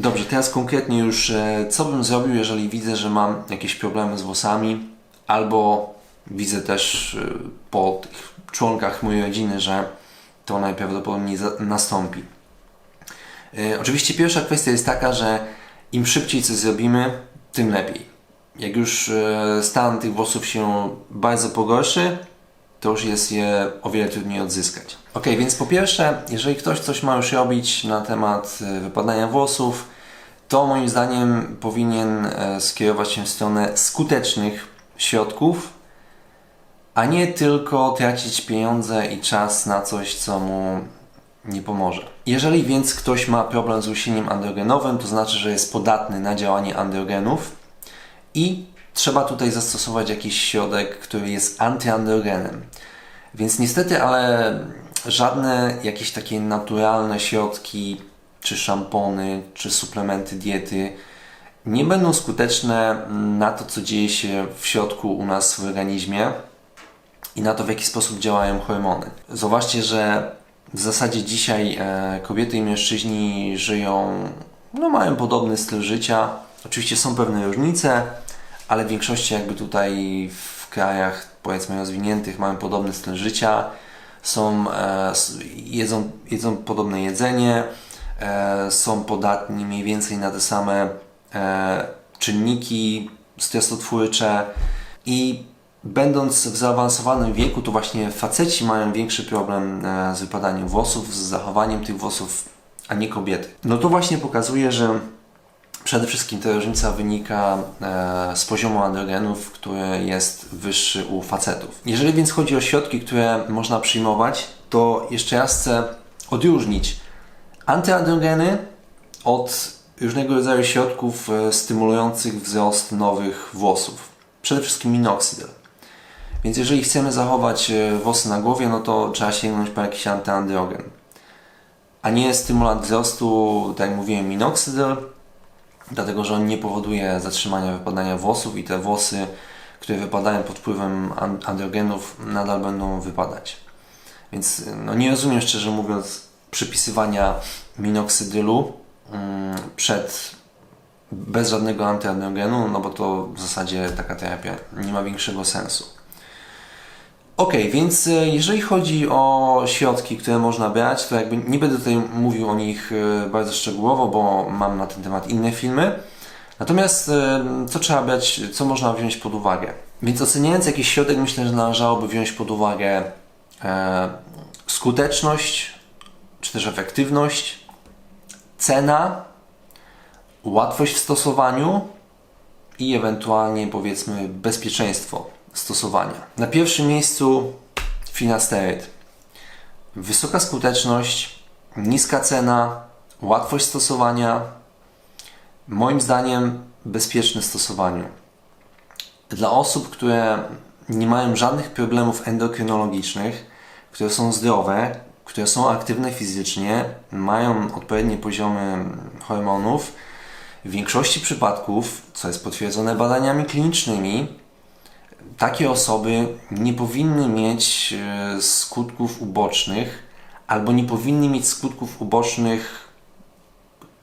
Dobrze, teraz konkretnie już, e, co bym zrobił, jeżeli widzę, że mam jakieś problemy z włosami, albo widzę też e, po tych członkach mojej rodziny, że to najprawdopodobniej nastąpi. E, Oczywiście pierwsza kwestia jest taka, że im szybciej coś zrobimy, tym lepiej. Jak już stan tych włosów się bardzo pogorszy, to już jest je o wiele trudniej odzyskać. Ok, więc po pierwsze, jeżeli ktoś coś ma już robić na temat e, wypadania włosów, to moim zdaniem powinien e, skierować się w stronę skutecznych środków, a nie tylko tracić pieniądze i czas na coś, co mu nie pomoże. Jeżeli więc ktoś ma problem z łysieniem androgenowym, to znaczy, że jest podatny na działanie androgenów i trzeba tutaj zastosować jakiś środek, który jest antyandrogenem. Więc niestety, ale żadne jakieś takie naturalne środki, czy szampony, czy suplementy diety nie będą skuteczne na to, co dzieje się w środku u nas w organizmie i na to, w jaki sposób działają hormony. Zauważcie, że w zasadzie dzisiaj e, kobiety i mężczyźni żyją, no mają podobny styl życia. Oczywiście są pewne różnice, ale w większości jakby tutaj w krajach powiedzmy rozwiniętych mają podobny styl życia, są, e, jedzą, jedzą podobne jedzenie, e, są podatni mniej więcej na te same e, czynniki stresotwórcze i będąc w zaawansowanym wieku, to właśnie faceci mają większy problem z wypadaniem włosów, z zachowaniem tych włosów, a nie kobiety. No to właśnie pokazuje, że Przede wszystkim ta różnica wynika e, z poziomu androgenów, który jest wyższy u facetów. Jeżeli więc chodzi o środki, które można przyjmować, to jeszcze raz chcę odróżnić antyandrogeny od różnego rodzaju środków e, stymulujących wzrost nowych włosów. Przede wszystkim minoxidil. Więc jeżeli chcemy zachować e, włosy na głowie, no to trzeba sięgnąć po jakiś antyandrogen. A nie stymulant wzrostu, tak jak mówiłem, minoxidil, dlatego że on nie powoduje zatrzymania wypadania włosów i te włosy, które wypadają pod wpływem an- androgenów, nadal będą wypadać. Więc no, nie rozumiem szczerze mówiąc przypisywania minoksydylu mm, przed bez żadnego antyandrogenu, no bo to w zasadzie taka terapia nie ma większego sensu. Ok, więc e, jeżeli chodzi o środki, które można brać, to jakby nie będę tutaj mówił o nich e, bardzo szczegółowo, bo mam na ten temat inne filmy. Natomiast e, co trzeba brać, co można wziąć pod uwagę? Więc oceniając jakiś środek, myślę, że należałoby wziąć pod uwagę skuteczność, czy też efektywność, cena, łatwość w stosowaniu i ewentualnie powiedzmy bezpieczeństwo stosowania. Na pierwszym miejscu finasteryd. Wysoka skuteczność, niska cena, łatwość stosowania. Moim zdaniem bezpieczne stosowaniu. Dla osób, które nie mają żadnych problemów endokrynologicznych, które są zdrowe, które są aktywne fizycznie, mają odpowiednie poziomy hormonów, w większości przypadków, co jest potwierdzone badaniami klinicznymi, takie osoby nie powinny mieć e, skutków ubocznych albo nie powinny mieć skutków ubocznych,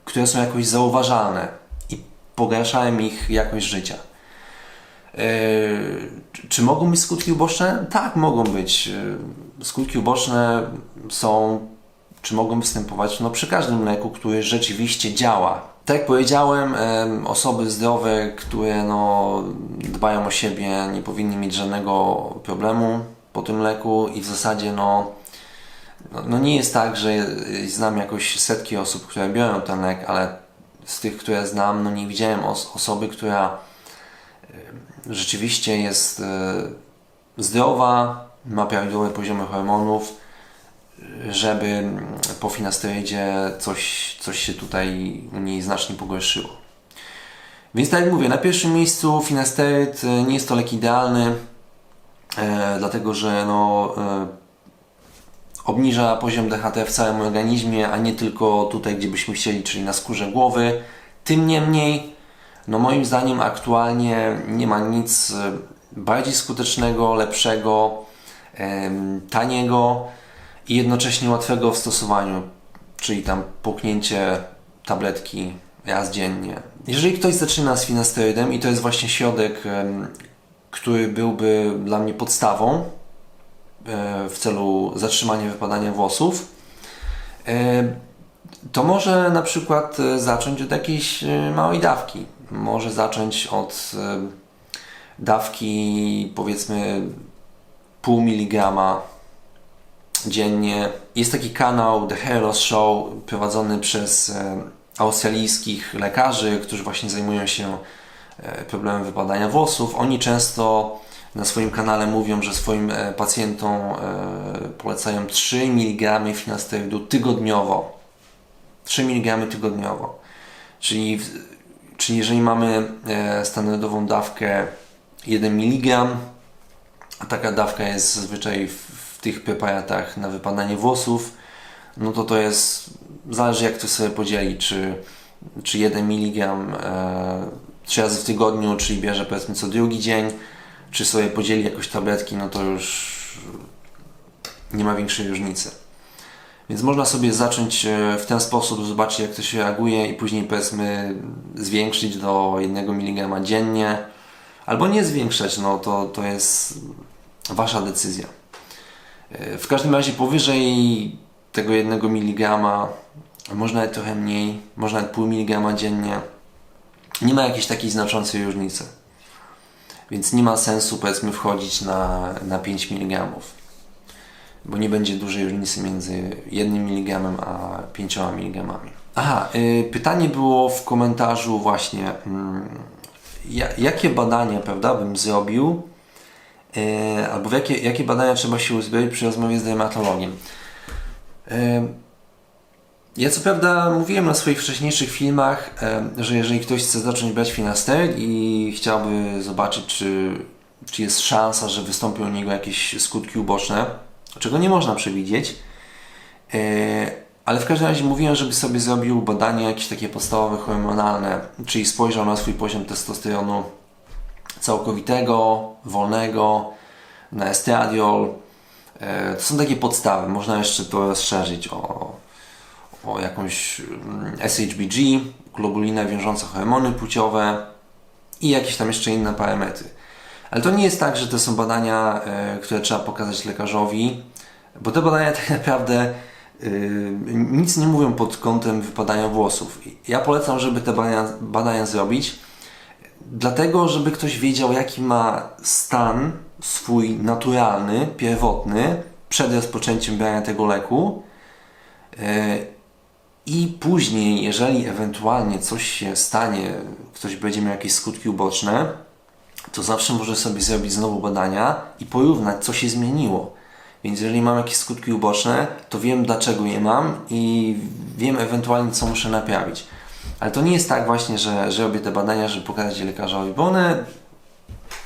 które są jakoś zauważalne i pogarszają ich jakość życia. E, czy- mogą być skutki uboczne? Tak, mogą być. E, Skutki uboczne są, czy mogą występować no, przy każdym leku, który rzeczywiście działa. Tak jak powiedziałem, em, osoby zdrowe, które no, dbają o siebie, nie powinny mieć żadnego problemu po tym leku i w zasadzie no, no, no nie jest tak, że znam jakoś setki osób, które biorą ten lek, ale z tych, które znam, no nie widziałem os- osoby, która rzeczywiście jest e, zdrowa, ma prawidłowe poziomy hormonów, żeby mm, po finasterydzie coś, coś się tutaj u niej znacznie pogorszyło. Więc tak jak mówię, na pierwszym miejscu finasteryd e, nie jest to lek idealny, e, dlatego że no, e, obniża poziom DHT w całym organizmie, a nie tylko tutaj, gdzie byśmy chcieli, czyli na skórze głowy. Tym niemniej, no moim zdaniem aktualnie nie ma nic e, bardziej skutecznego, lepszego, em, taniego i jednocześnie łatwego w stosowaniu, czyli tam połknięcie tabletki raz dziennie. Jeżeli ktoś zaczyna z finasterydem i to jest właśnie środek, który byłby dla mnie podstawą e, w celu zatrzymania wypadania włosów, e, to może na przykład e, zacząć od jakiejś małej dawki. Może zacząć od dawki powiedzmy pół miligrama dziennie. Jest taki kanał The Hair Loss Show prowadzony przez e, australijskich lekarzy, którzy właśnie zajmują się e, problemem wypadania włosów. Oni często na swoim kanale mówią, że swoim e, pacjentom polecają 3 mg finasterydu tygodniowo. 3 mg tygodniowo. Czyli, czyli jeżeli mamy standardową dawkę 1 mg, a taka dawka jest zazwyczaj w, w tych preparatach na wypadanie włosów, no to to jest, zależy jak to sobie podzieli, czy, czy 1 mg e, 3 razy w tygodniu, czyli bierze powiedzmy co drugi dzień, czy sobie podzieli jakoś tabletki, no to już nie ma większej różnicy. Więc można sobie zacząć e, w ten sposób, zobaczyć jak to się reaguje i później powiedzmy zwiększyć do 1 mg dziennie, albo nie zwiększać, no to, to jest Wasza decyzja. W każdym razie powyżej tego 1 mg, można nawet trochę mniej, można nawet pół miligrama dziennie, nie ma jakiejś takiej znaczącej różnicy. Więc nie ma sensu powiedzmy wchodzić na, na 5 mg, bo nie będzie dużej różnicy między 1 mg a 5 mg. Aha, y, pytanie było w komentarzu właśnie, mm, ja, jakie badania, prawda, bym zrobił, albo w jakie, jakie badania trzeba się uzbroić przy rozmowie z dermatologiem. E, ja co prawda mówiłem na swoich wcześniejszych filmach, e, że jeżeli ktoś chce zacząć brać finasteryd i chciałby zobaczyć, czy, czy jest szansa, że wystąpią u niego jakieś skutki uboczne, czego nie można przewidzieć, e, ale w każdym razie mówiłem, żeby sobie zrobił badania jakieś takie podstawowe hormonalne, czyli spojrzał na swój poziom testosteronu całkowitego, wolnego, na estradiol. E, To są takie podstawy. Można jeszcze to rozszerzyć o, o jakąś mm, SHBG, globulinę wiążącą hormony płciowe i jakieś tam jeszcze inne parametry. Ale to nie jest tak, że to są badania, e, które trzeba pokazać lekarzowi, bo te badania tak naprawdę y, nic nie mówią pod kątem wypadania włosów. Ja polecam, żeby te badania, badania zrobić, dlatego, żeby ktoś wiedział, jaki ma stan swój naturalny, pierwotny, przed rozpoczęciem brania tego leku. E, I później, jeżeli ewentualnie coś się stanie, ktoś będzie miał jakieś skutki uboczne, to zawsze może sobie zrobić znowu badania i porównać, co się zmieniło. Więc jeżeli mam jakieś skutki uboczne, to wiem dlaczego je mam i wiem ewentualnie, co muszę naprawić. Ale to nie jest tak właśnie, że, że robię te badania, żeby pokazać je lekarzowi, bo one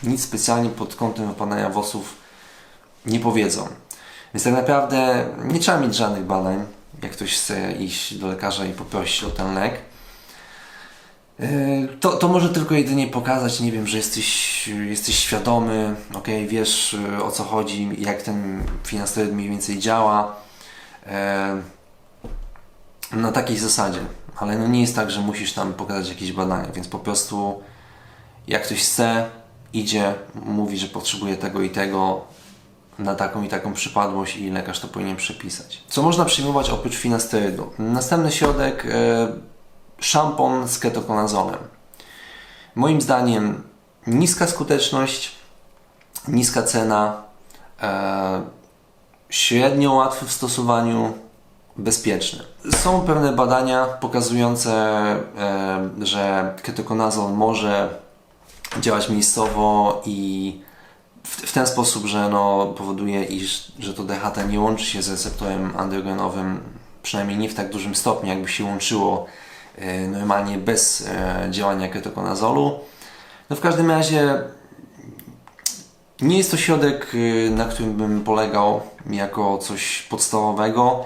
nic specjalnie pod kątem wypadania włosów nie powiedzą. Więc tak naprawdę nie trzeba mieć żadnych badań, jak ktoś chce iść do lekarza i poprosić o ten lek. Yy, To, to może tylko jedynie pokazać, nie wiem, że jesteś, jesteś świadomy, ok, wiesz yy, o co chodzi, jak ten finasteryd mniej więcej działa. Na takiej zasadzie, ale no nie jest tak, że musisz tam pokazać jakieś badania, więc po prostu jak ktoś chce, idzie, mówi, że potrzebuje tego i tego na taką i taką przypadłość i lekarz to powinien przepisać. Co można przyjmować oprócz finasterydu? Następny środek, e, szampon z ketokonazolem. Moim zdaniem niska skuteczność, niska cena, e, średnio łatwy w stosowaniu, bezpieczny. Są pewne badania pokazujące, e, że ketokonazol może działać miejscowo i w, ten sposób, że no, powoduje, iż, że to DHT nie łączy się z receptorem androgenowym, przynajmniej nie w tak dużym stopniu, jakby się łączyło e, normalnie bez e, działania ketokonazolu. No w każdym razie nie jest to środek, y, na którym bym polegał jako coś podstawowego.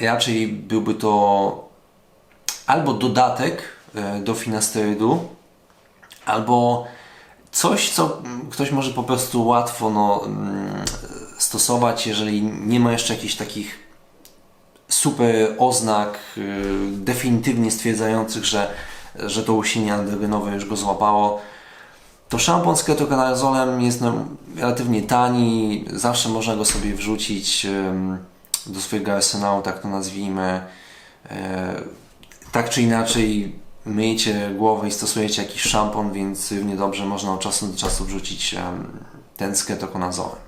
Raczej byłby to albo dodatek y, do finasterydu, albo coś, co ktoś może po prostu łatwo no, mm, stosować, jeżeli nie ma jeszcze jakichś takich super oznak y, definitywnie stwierdzających, że że to usilnie androgenowe już go złapało, to szampon z ketokonazolem jest no, relatywnie tani, zawsze można go sobie wrzucić do swojego arsenału, tak to nazwijmy. E, tak czy inaczej myjecie głowę i stosujecie jakiś szampon, więc równie dobrze można od czasu do czasu wrzucić ten z ketokonazolem.